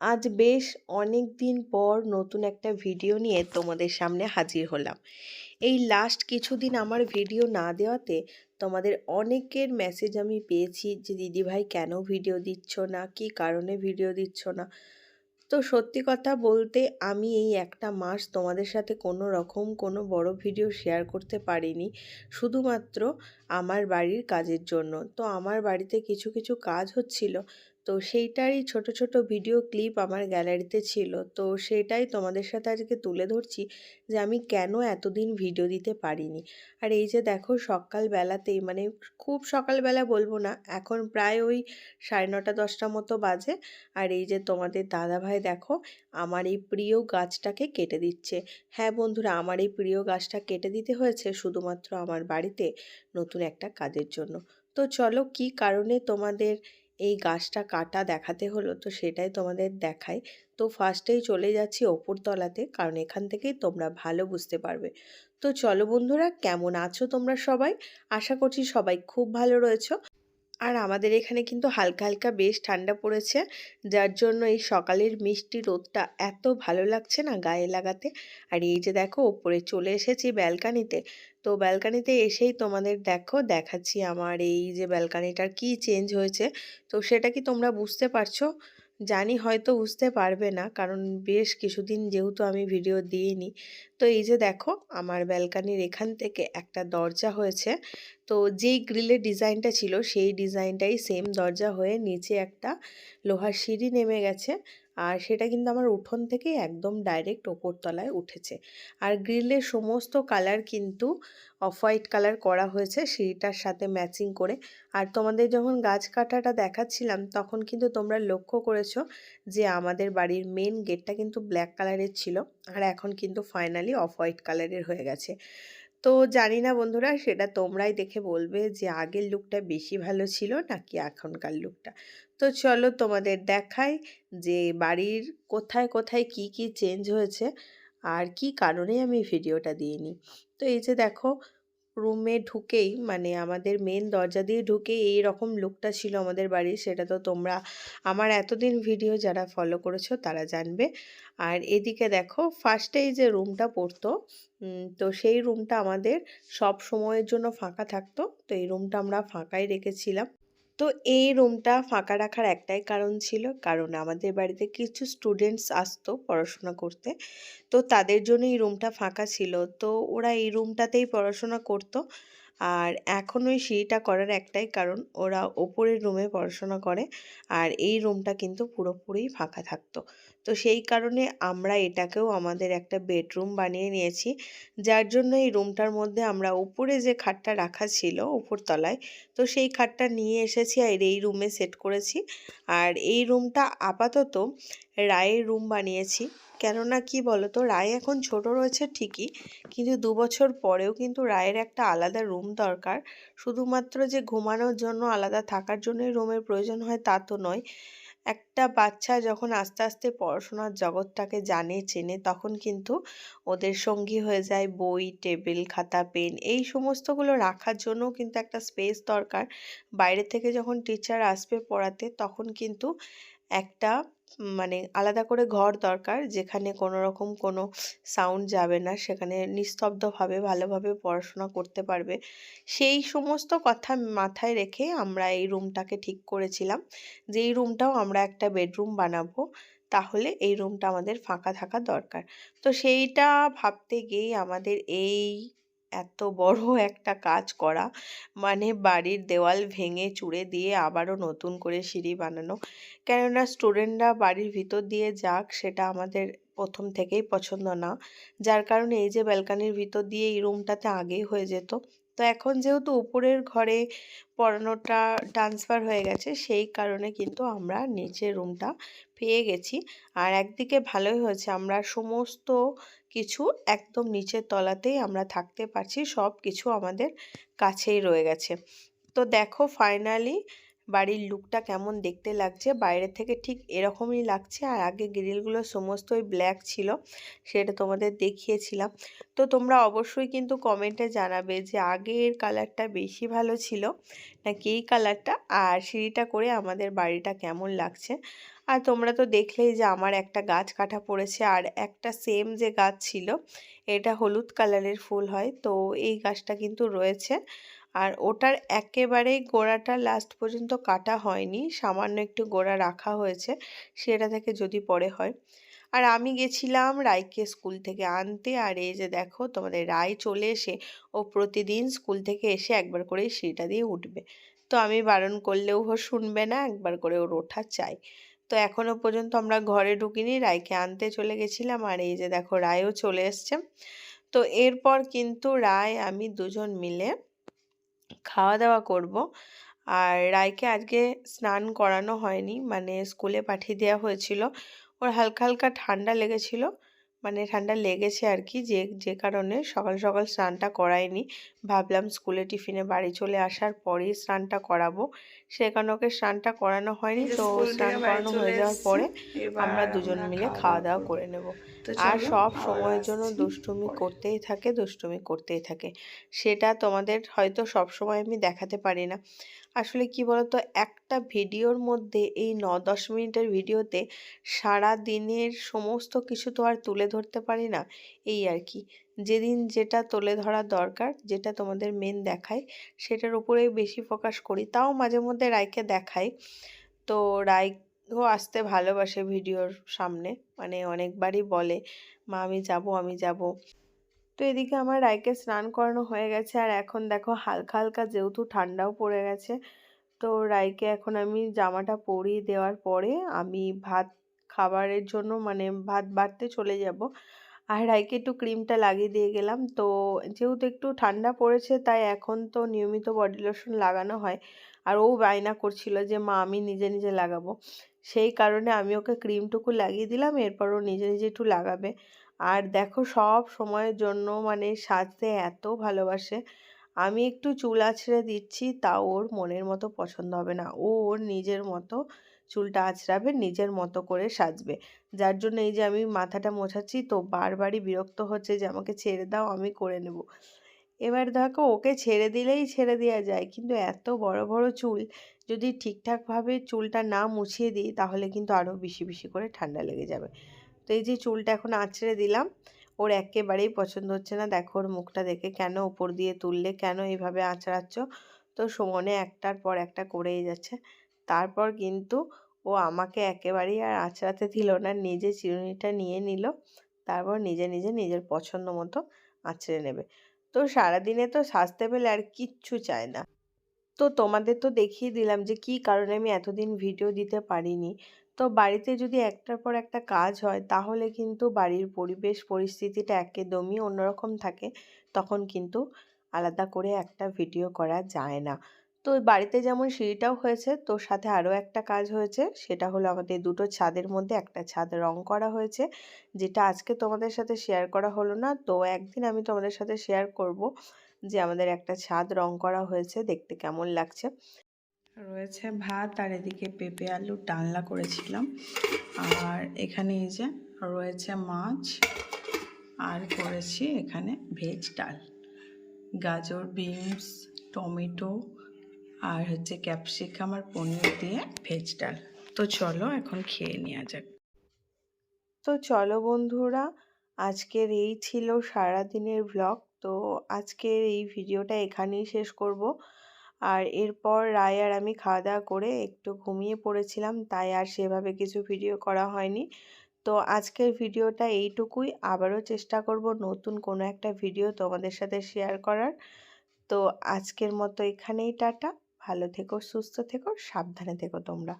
আজ বেশ অনেক দিন পর নতুন একটা ভিডিও নিয়ে তোমাদের সামনে হাজির হলাম। এই লাস্ট কিছুদিন আমার ভিডিও না দেওয়াতে তোমাদের অনেকের মেসেজ আমি পেয়েছি যে দিদিভাই কেন ভিডিও দিচ্ছ না? কী কারণে ভিডিও দিচ্ছ না? তো সত্যি কথা বলতে আমি এই একটা মাস তোমাদের সাথে কোনো রকম কোনো বড় ভিডিও শেয়ার করতে পারিনি। শুধুমাত্র আমার বাড়ির কাজের জন্য। তো আমার বাড়িতে কিছু কিছু কাজ হচ্ছিল। তো সেইটারই ছোট ছোট ভিডিও ক্লিপ আমার গ্যালারিতে ছিল। তো সেটাই তোমাদের সাথে আজকে তুলে ধরছি যে আমি কেন এতদিন ভিডিও দিতে পারিনি। আর এই যে দেখো সকালবেলাতেই মানে খুব সকালবেলা বলব না, এখন প্রায় ওই সাড়ে নটা, দশটা মতো বাজে। আর এই যে তোমাদের দাদাভাই দেখো আমার এই প্রিয় গাছটাকে কেটে দিচ্ছে। হ্যাঁ বন্ধুরা, আমার এই প্রিয় গাছটা কেটে দিতে হয়েছে শুধুমাত্র আমার বাড়িতে নতুন একটা কাজের জন্য। তো চলো কি কারণে তোমাদের এই গাছটা কাটা দেখাতে হলো, তো সেটাই তোমাদের দেখাই। তো ফার্স্টেই চলে যাচ্ছি ওপরতলাতে কারণ এখান থেকেই তোমরা ভালো বুঝতে পারবে। তো চলো বন্ধুরা, কেমন আছো তোমরা সবাই? আশা করছি সবাই খুব ভালো রয়েছো। আর আমাদের এখানে কিন্তু হালকা হালকা বেশ ঠান্ডা পড়েছে, যার জন্য এই সকালের মিষ্টি রোদটা এত ভালো লাগছে না গায়ে লাগাতে। আর এই যে দেখো, ওপরে চলে এসেছি ব্যালকানিতে তো ব্যালকানিতে এসেই তোমাদের দেখো, দেখাচ্ছি আমার এই যে ব্যালকানিটার কি চেঞ্জ হয়েছে। তো সেটা কি তোমরা বুঝতে পারছ? জানি হয়তো বুঝতে পারবে না, কারণ বেশ কিছুদিন যেহেতু আমি ভিডিও দিইনি। তো এই যে দেখো, আমার ব্যালকানির এখান থেকে একটা দরজা হয়েছে। তো যেই গ্রিলের ডিজাইনটা ছিল, সেই ডিজাইনটাই সেম দরজা হয়ে নিচে একটা লোহার সিঁড়ি নেমে গেছে। আর সেটা কিন্তু আমার উঠোন থেকেই একদম ডাইরেক্ট ওপর তলায় উঠেছে। আর গ্রিলের সমস্ত কালার কিন্তু অফ হোয়াইট কালার করা হয়েছে সিঁড়িটার সাথে ম্যাচিং করে। আর তোমাদের যখন গাছ কাটাটা দেখাচ্ছিলাম, তখন কিন্তু তোমরা লক্ষ্য করেছ যে আমাদের বাড়ির মেন গেটটা কিন্তু ব্ল্যাক কালারের ছিল, আর এখন কিন্তু ফাইনালি অফ হোয়াইট কালারের হয়ে গেছে। তো জানি না বন্ধুরা, সেটা তোমরাই দেখে বলবে যে আগের লুকটা বেশি ভালো ছিল নাকি এখনকার লুকটা তো চলো তোমাদের দেখাই যে বাড়ির কোথায় কোথায় কি কি চেঞ্জ হয়েছে আর কি কারণে আমি ভিডিওটা দিইনি। তো এই যে দেখো রুমে ঢুকেই মানে আমাদের মেন দরজা দিয়ে ঢুকেই এই রকম লুকটা ছিল আমাদের বাড়ির, সেটা তো তোমরা আমার এতদিন ভিডিও যারা ফলো করেছ তারা জানবে। আর এদিকে দেখো ফার্স্টেই যে রুমটা পড়তো তো সেই রুমটা আমাদের সব সময়ের জন্য ফাঁকা থাকতো, তো এই রুমটা আমরা ফাঁকাই রেখেছিলাম। তো এই রুমটা ফাঁকা রাখার একটাই কারণ ছিল। কারণ আমাদের বাড়িতে কিছু স্টুডেন্টস আসতো পড়াশোনা করতে। তো তাদের জন্য এই রুমটা ফাঁকা ছিল। তো ওরা এই রুমটাতেই পড়াশোনা করতো। আর এখন ওই সিঁড়িটা করার একটাই কারণ, ওরা ওপরের রুমে পড়াশোনা করে। আর এই রুমটা কিন্তু পুরোপুরি ফাঁকা থাকতো। তো সেই কারণে আমরা এটাকেও আমাদের একটা বেডরুম বানিয়ে নিয়েছি। যার জন্য এই রুমটার মধ্যে আমরা উপরে যে খাটটা রাখা ছিল উপরতলায়, তো সেই খাটটা নিয়ে এসেছি আর এই রুমে সেট করেছি। আর এই রুমটা আপাতত রায়ের রুম বানিয়েছি। কেননা কি বলতো, রায় এখন ছোট রয়েছে ঠিকই, কিন্তু দু বছর পরেও কিন্তু রায়ের একটা আলাদা রুম দরকার। শুধুমাত্র যে ঘুমানোর জন্য আলাদা থাকার জন্যই রুমের প্রয়োজন হয় তা তো নয়। একটা বাচ্চা যখন আস্তে আস্তে পড়াশোনার জগৎটাকে জানে, চেনে তখন কিন্তু ওদের সঙ্গী হয়ে যায় বই, টেবিল, খাতা, পেন এই সমস্তগুলো রাখার জন্য কিন্তু একটা স্পেস দরকার। বাইরে থেকে যখন টিচার আসবে পড়াতে তখন কিন্তু একটা মানে আলাদা করে ঘর দরকার, যেখানে কোনো রকম কোনো সাউন্ড যাবে না, সেখানে নিস্তব্ধভাবে, ভালোভাবে পড়াশোনা করতে পারবে। সেই সমস্ত কথা মাথায় রেখে আমরা এই রুমটাকে ঠিক করেছিলাম। যে এই রুমটাও আমরা একটা বেডরুম বানাবো, তাহলে এই রুমটা আমাদের ফাঁকা থাকা দরকার। তো সেইটা ভাবতে গিয়েই আমাদের এই এত বড় একটা কাজ করা। মানে বাড়ির দেওয়াল ভেঙে চুড়ে দিয়ে আবারও নতুন করে সিঁড়ি বানানো। কেননা স্টুডেন্টরা বাড়ির ভিতর দিয়ে যাক, সেটা আমাদের প্রথম থেকেই পছন্দ না। যার কারণে এই যে ব্যালকানির ভিতর দিয়ে এই রুমটাতে আগেই হয়ে যেত। তো এখন যেহেতু উপরের ঘরে পড়ানোটা ট্রান্সফার হয়ে গেছে, সেই কারণে কিন্তু আমরা নিচের রুমটা পেয়ে গেছি। আর একদিকে ভালোই হয়েছে, আমরা সমস্ত কিছু একদম নিচের তলাতেই আমরা থাকতে পারছি সব কিছু আমাদের কাছেই রয়ে গেছে। তো দেখো ফাইনালি বাড়ির লুকটা কেমন দেখতে লাগছে, বাইরে থেকে ঠিক এরকমই লাগছে, আর আগে গ্রিলগুলো সমস্তই ব্ল্যাক ছিল, সেটা তোমাদের দেখিয়েছিলাম। তো তোমরা অবশ্যই কিন্তু কমেন্টে জানাবে যে আগের কালারটা বেশি ভালো ছিল নাকি এই কালারটা আর সিঁড়িটা করে আমাদের বাড়িটা কেমন লাগছে। আর তোমরা তো দেখলেই যে আমার একটা গাছ কাটা পড়েছে, আর একটা সেম যে গাছ ছিল, এটা হলুদ কালারের ফুল হয়, তো এই গাছটা কিন্তু রয়েছে। আর ওটার একেবারেই গোড়াটা লাস্ট পর্যন্ত কাটা হয়নি, সামান্য একটু গোড়া রাখা হয়েছে, সেটা থেকে যদি পরে হয়। আর আমি গেছিলাম রায়কে স্কুল থেকে আনতে, আর এই যে দেখো তোমাদের রায় চলে এসে, ও প্রতিদিন স্কুল থেকে এসে একবার করেই সিঁড়িটা দিয়ে উঠবে। তো আমি বারণ করলেও ও শুনবে না, একবার করে ওর ওঠা চাই। তো এখনও পর্যন্ত আমরা ঘরে ঢুকিনি রায়কে আনতে চলে গেছিলাম, আর এই যে দেখো রায়ও চলে এসছে। তো এরপর কিন্তু রায় আমি দুজন মিলে খাওয়া দাওয়া করব। আর রায়কে আজকে স্নান করানো হয়নি মানে স্কুলে পাঠিয়ে দেওয়া হয়েছিল। ওর হালকা হালকা ঠান্ডা লেগেছিল মানে ঠান্ডা লেগেছে আর কি যে যে কারণে সকাল সকাল স্নানটা করাইনি ভাবলাম স্কুলে টিফিনে বাড়ি চলে আসার পরেই স্নানটা করাবো। সে কারণে ওকে স্নানটা করানো হয়নি তো স্নান করানো হয়ে যাওয়ার পরে আমরা দুজন মিলে খাওয়া দাওয়া করে নেব। আর সব সময়ের জন্য দুষ্টুমি করতেই থাকে দুষ্টুমি করতেই থাকে। সেটা তোমাদের হয়তো সব সময় আমি দেখাতে পারি না। আসলে কি বলতো? একটা ভিডিওর মধ্যে এই ন দশ মিনিটের ভিডিওতে সারা দিনের সমস্ত কিছু তো আর তুলে ধরতে পারি না। এই আর কি। যেদিন যেটা তুলে ধরা দরকার যেটা তোমাদের মেন দেখায় সেটার উপরেই বেশি ফোকাস করি। তাও মাঝে মধ্যে রায়কে দেখাই। তো রায়ও আসতে ভালোবাসে ভিডিওর সামনে। মানে অনেকবারই বলে, মা, আমি যাব আমি যাব। তো এদিকে আমার রায়কে স্নান করানো হয়ে গেছে। আর এখন দেখো হালকা হালকা যেহেতু ঠান্ডাও পড়ে গেছে, তো রায়কে এখন আমি জামাটা পরিয়ে দেওয়ার পরে আমি ভাত, খাবারের জন্য মানে ভাত বাড়তে চলে যাব। আর রাইকে একটু ক্রিমটা লাগিয়ে দিয়ে গেলাম। তো যেহেতু একটু ঠান্ডা পড়েছে, তাই এখন তো নিয়মিত বডি লোশন লাগানো হয়। আর ও বায়না করছিল যে, মা, আমি নিজে নিজে লাগাবো। সেই কারণে আমি ওকে ক্রিমটুকু লাগিয়ে দিলাম, এরপর ও নিজে নিজে একটু লাগাবে। আর দেখো, সব সময়ের জন্য মানে সাজতে এত ভালোবাসে। আমি একটু চুল আছড়ে দিচ্ছি, তাও ওর মনের মতো পছন্দ হবে না। ও ওর নিজের মতো চুলটা আঁচড়াবে নিজের মতো করে সাজবে। যার জন্য এই যে আমি মাথাটা মোছাচ্ছি, তো বারবারই বিরক্ত হচ্ছে যে, আমাকে ছেড়ে দাও, আমি করে নেব। এবার দেখো, ওকে ছেড়ে দিলেই ছেড়ে দেওয়া যায়। কিন্তু এত বড় বড় চুল, যদি ঠিকঠাকভাবে চুলটা না মুছিয়ে দিই, তাহলে কিন্তু আরও বেশি বেশি করে ঠান্ডা লেগে যাবে। তো এই যে চুলটা এখন আঁচড়ে দিলাম ওর একেবারেই পছন্দ হচ্ছে না। দেখো ওর মুখটা দেখে কেন উপর দিয়ে তুললে, কেন এইভাবে আঁচড়াচ্ছ? তো সুমনে একটার পর একটা করেই যাচ্ছে। তারপর কিন্তু ও আমাকে একেবারেই আর আঁচড়াতে দিল না, নিজে চিরুনিটা নিয়ে নিল, তারপর নিজে নিজে নিজের পছন্দ মতো আঁচড়ে নেবে। তো সারাদিনে তো সাজতে পেলে আর কিচ্ছু চায় না। তো তোমাদের তো দেখিয়ে দিলাম যে কি কারণে আমি এতদিন ভিডিও দিতে পারিনি। তো বাড়িতে যদি একটার পর একটা কাজ হয়, তাহলে কিন্তু বাড়ির পরিবেশ, পরিস্থিতিটা একদমই অন্যরকম থাকে। তখন কিন্তু আলাদা করে একটা ভিডিও করা যায় না। তো বাড়িতে যেমন সিঁড়িটাও হয়েছে তোর সাথে আরও একটা কাজ হয়েছে, সেটা হলো আমাদের দুটো ছাদের মধ্যে একটা ছাদ রং করা হয়েছে, যেটা আজকে তোমাদের সাথে শেয়ার করা হলো না। তো একদিন আমি তোমাদের সাথে শেয়ার করব যে আমাদের একটা ছাদ রং করা হয়েছে, দেখতে কেমন লাগছে। রয়েছে ভাত আর এদিকে পেঁপে, আলু ডালনা করেছিলাম। আর এখানে এই যে রয়েছে মাছ আর করেছি এখানে ভেজ ডাল। গাজর, বিনস, টমেটো আর হচ্ছে ক্যাপসিকাম আর পনির দিয়ে ভেজ ডাল। তো চলো এখন খেয়ে নেওয়া যাক। তো চলো বন্ধুরা, আজকের এই ছিল সারাদিনের ব্লগ তো আজকের এই ভিডিওটা এখানেই শেষ করব। আর এরপর রায় আর আমি খাওয়া দাওয়া করে একটু ঘুমিয়ে পড়েছিলাম, তাই আর সেভাবে কিছু ভিডিও করা হয়নি। তো আজকের ভিডিওটা এইটুকুই। আবারও চেষ্টা করব নতুন কোনো একটা ভিডিও তোমাদের সাথে শেয়ার করার। তো আজকের মতো এখানেই টাটা। ভালো থেকো, সুস্থ থেকো, সাবধানে থেকো তোমরা।